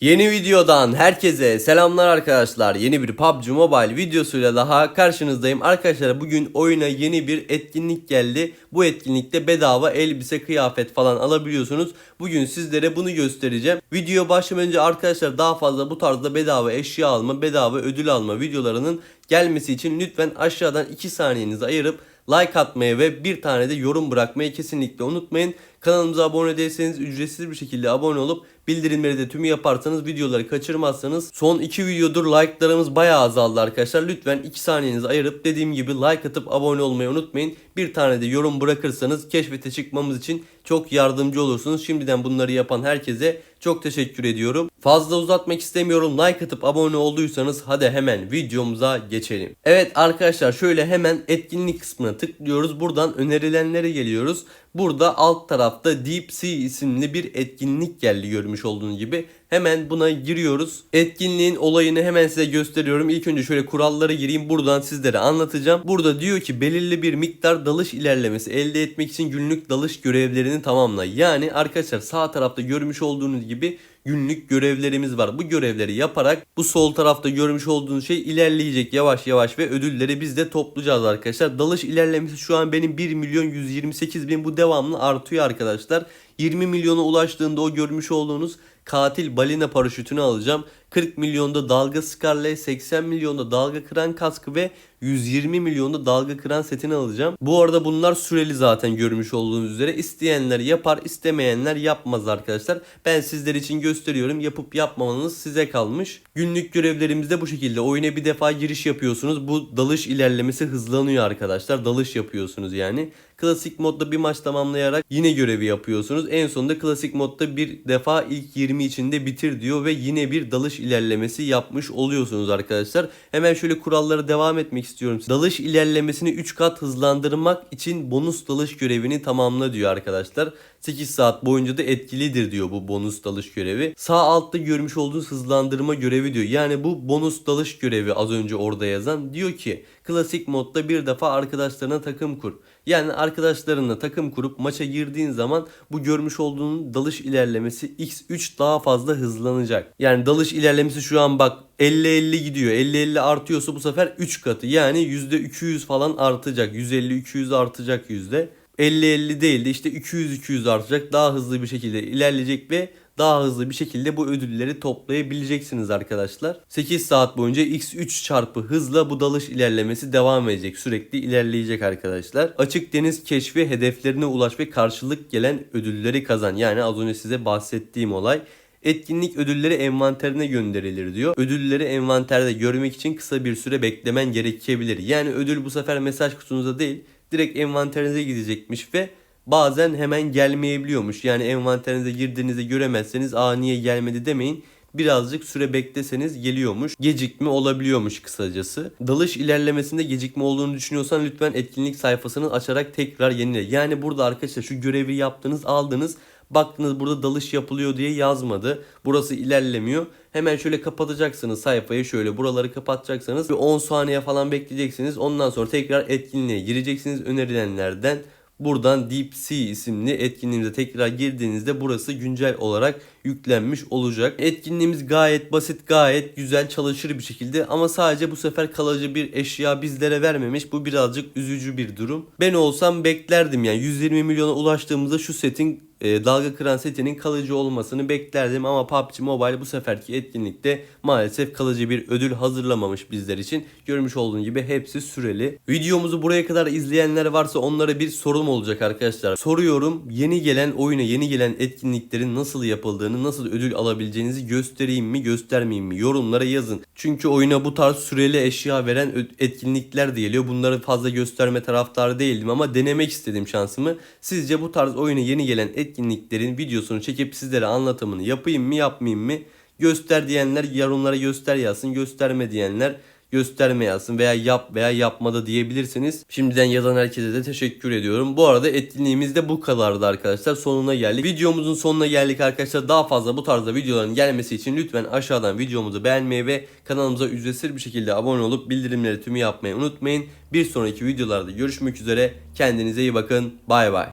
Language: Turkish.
Yeni videodan herkese selamlar arkadaşlar. Yeni bir PUBG Mobile videosuyla daha karşınızdayım. Arkadaşlar bugün oyuna yeni bir etkinlik geldi. Bu etkinlikte bedava elbise, kıyafet falan alabiliyorsunuz. Bugün sizlere bunu göstereceğim. Videoya başlamadan önce arkadaşlar daha fazla bu tarzda bedava eşya alma, bedava ödül alma videolarının gelmesi için lütfen aşağıdan 2 saniyenizi ayırıp like atmayı ve bir tane de yorum bırakmayı kesinlikle unutmayın. Kanalımıza abone değilseniz ücretsiz bir şekilde abone olup bildirimleri de tümü yaparsanız videoları kaçırmazsanız son 2 videodur like'larımız bayağı azaldı arkadaşlar. Lütfen 2 saniyenizi ayırıp dediğim gibi like atıp abone olmayı unutmayın. Bir tane de yorum bırakırsanız keşfete çıkmamız için çok yardımcı olursunuz. Şimdiden bunları yapan herkese çok teşekkür ediyorum. Fazla uzatmak istemiyorum. Like atıp abone olduysanız hadi hemen videomuza geçelim. Evet arkadaşlar şöyle hemen etkinlik kısmına tıklıyoruz. Buradan önerilenlere geliyoruz. Burada alt tarafta Deep Sea isimli bir etkinlik geldi görmüş olduğunuz gibi. Hemen buna giriyoruz. Etkinliğin olayını hemen size gösteriyorum. İlk önce şöyle kurallara gireyim. Buradan sizlere anlatacağım. Burada diyor ki belirli bir miktar dalış ilerlemesi elde etmek için günlük dalış görevlerini tamamla. Yani arkadaşlar sağ tarafta görmüş olduğunuz gibi günlük görevlerimiz var. Bu görevleri yaparak bu sol tarafta görmüş olduğunuz şey ilerleyecek yavaş yavaş ve ödülleri biz de toplayacağız arkadaşlar. Dalış ilerlemesi şu an benim 1 milyon 128 bin bu devamlı artıyor arkadaşlar. 20 milyona ulaştığında o görmüş olduğunuz katil balina paraşütünü alacağım. 40 milyonda dalga skarle, 80 milyonda dalga kıran kaskı ve 120 milyonda dalga kıran setini alacağım. Bu arada bunlar süreli zaten görmüş olduğunuz üzere. İsteyenler yapar, istemeyenler yapmaz arkadaşlar. Ben sizler için gösteriyorum. Yapıp yapmamanız size kalmış. Günlük görevlerimizde bu şekilde. Oyuna bir defa giriş yapıyorsunuz. Bu dalış ilerlemesi hızlanıyor arkadaşlar. Dalış yapıyorsunuz yani. Klasik modda bir maç tamamlayarak yine görevi yapıyorsunuz. En sonunda klasik modda bir defa ilk 20 içinde bitir diyor ve yine bir dalış ilerlemesi yapmış oluyorsunuz arkadaşlar. Hemen şöyle kurallara devam etmek istiyorum. Dalış ilerlemesini 3 kat hızlandırmak için bonus dalış görevini tamamla diyor arkadaşlar. 8 saat boyunca da etkilidir diyor bu bonus dalış görevi. Sağ altta görmüş olduğunuz hızlandırma görevi diyor. Yani bu bonus dalış görevi az önce orada yazan diyor ki klasik modda bir defa arkadaşlarına takım kur. Yani arkadaşlarınla takım kurup maça girdiğin zaman bu görmüş olduğun dalış ilerlemesi x3 daha fazla hızlanacak. Yani dalış ilerlemesi şu an bak 50-50 gidiyor. 50-50 artıyorsa bu sefer 3 katı. Yani %200 falan artacak. 150-200 artacak yüzde. 50-50 değil de işte 200-200 artacak. Daha hızlı bir şekilde ilerleyecek ve daha hızlı bir şekilde bu ödülleri toplayabileceksiniz arkadaşlar. 8 saat boyunca x3 çarpı hızla bu dalış ilerlemesi devam edecek. Sürekli ilerleyecek arkadaşlar. Açık deniz keşfi hedeflerine ulaş ve karşılık gelen ödülleri kazan. Yani az önce size bahsettiğim olay. Etkinlik ödülleri envanterine gönderilir diyor. Ödülleri envanterde görmek için kısa bir süre beklemen gerekebilir. Yani ödül bu sefer mesaj kutunuza değil direkt envanterinize gidecekmiş ve bazen hemen gelmeyebiliyormuş. Yani envanterinize girdiğinizde göremezseniz aa niye gelmedi demeyin. Birazcık süre bekleseniz geliyormuş. Gecikme olabiliyormuş kısacası. Dalış ilerlemesinde gecikme olduğunu düşünüyorsan lütfen etkinlik sayfasını açarak tekrar yenile. Yani burada arkadaşlar şu görevi yaptınız aldınız. Baktınız burada dalış yapılıyor diye yazmadı. Burası ilerlemiyor. Hemen şöyle kapatacaksınız sayfayı şöyle buraları kapatacaksınız. Bir 10 saniye falan bekleyeceksiniz. Ondan sonra tekrar etkinliğe gireceksiniz önerilenlerden. Buradan Deep Sea isimli etkinliğimize tekrar girdiğinizde burası güncel olarak yüklenmiş olacak. Etkinliğimiz gayet basit, gayet güzel çalışır bir şekilde ama sadece bu sefer kalıcı bir eşya bizlere vermemiş. Bu birazcık üzücü bir durum. Ben olsam beklerdim yani 120 milyona ulaştığımızda şu setin e, dalga kıran setinin kalıcı olmasını beklerdim ama PUBG Mobile bu seferki etkinlikte maalesef kalıcı bir ödül hazırlamamış bizler için. Görmüş olduğun gibi hepsi süreli. Videomuzu buraya kadar izleyenler varsa onlara bir sorum olacak arkadaşlar. Soruyorum yeni gelen oyuna yeni gelen etkinliklerin nasıl yapıldığını nasıl ödül alabileceğinizi göstereyim mi göstermeyeyim mi yorumlara yazın. Çünkü oyuna bu tarz süreli eşya veren etkinlikler de geliyor. Bunları fazla gösterme taraftarı değildim ama denemek istedim şansımı. Sizce bu tarz oyuna yeni gelen etkinliklerin videosunu çekip sizlere anlatımını yapayım mı yapmayayım mı? Göster diyenler yorumlara göster yazsın. Gösterme diyenler gösterme yazsın veya yap veya yapmada diyebilirsiniz. Şimdiden yazan herkese de teşekkür ediyorum. Bu arada etkinliğimiz de bu kadardı arkadaşlar. Sonuna geldik. Videomuzun sonuna geldik arkadaşlar. Daha fazla bu tarzda videoların gelmesi için lütfen aşağıdan videomuzu beğenmeyi ve kanalımıza ücretsiz bir şekilde abone olup bildirimleri tümü yapmayı unutmayın. Bir sonraki videolarda görüşmek üzere. Kendinize iyi bakın. Bay bay.